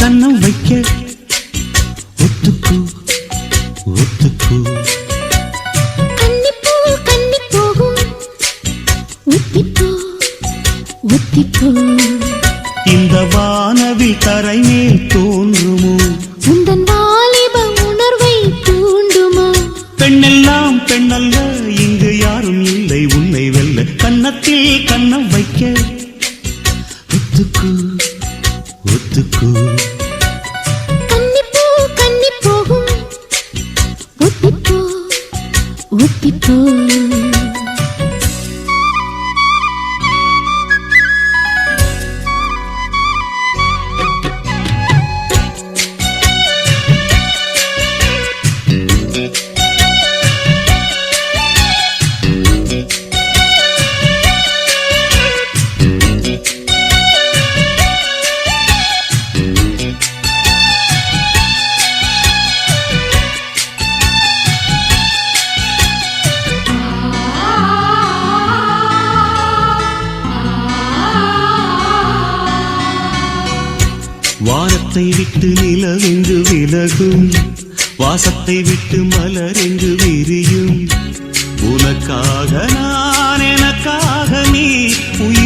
கண்ணம் வைக்க. ஒத்துக்கு ஒத்துக்கு. கன்னிப்பூ கன்னி போகும் இந்த வானவில் தரை தோன்றுமோ? உந்தன் வாலிப உணர்வை தூண்டுமோ? பெண்ணெல்லாம் பெண்ணல்ல இங்கு யாரும் இல்லை. உன்னை வெல்ல கன்னத்தில் கண்ணம் வைக்க. ஒத்துக்கு ஒத்துக்கு கன்னிப்பூ கன்னி போகும் ஒத்திப்போ வானத்தை விட்டு நிலவென்று விலகும். வாசத்தை விட்டு மலரென்று விரியும். உனக்காக நான் எனக்காக நீ உயிர்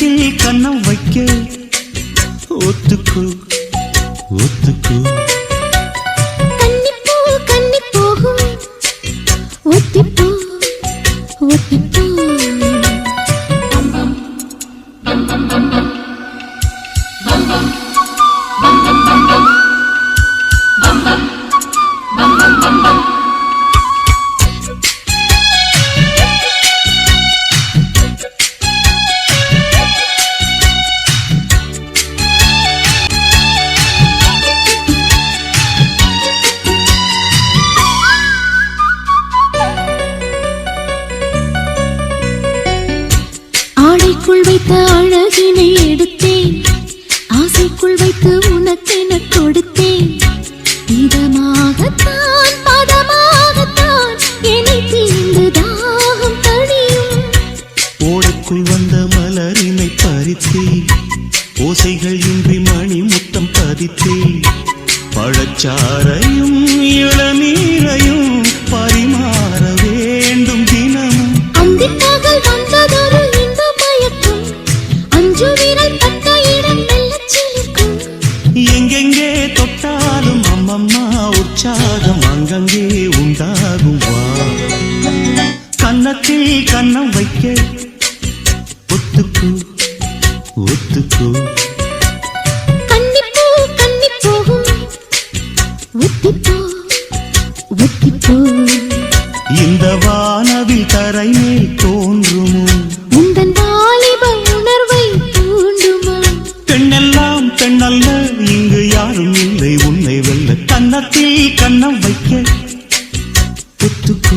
கன்னத்தில் கண்ணம் வைக்க. ஒத்துக்கு ஒத்துக்கு. கன்னிப்பூ போகும் ஒத்திப்பூ ஒத்திப்பூ. இன்றி மணி முத்தம் பதித்தே. பழச்சாரையும் இளநீரையும் பரிமாற வேண்டும் தினமும். அந்திப் பகல் வந்ததொரு இன்ப மயக்கம் அஞ்சு விரல் பட்ட இடம் எங்கெங்கே தொட்டாலும் அம்மம்மா உற்சாகம் அங்கங்கே உண்டாகும்? வா கன்னத்தில் கன்னம் இந்த வானவில் தரை மேல் தோன்றுமோ? உந்தன் வாலிப உணர்வை தூண்டுமா? பெண்ணெல்லாம் பெண்ணல்ல இங்கு யாரும் இல்லை. உன்னை வெல்ல கன்னத்தில் கன்னம் வைக்க. ஒத்துக்கு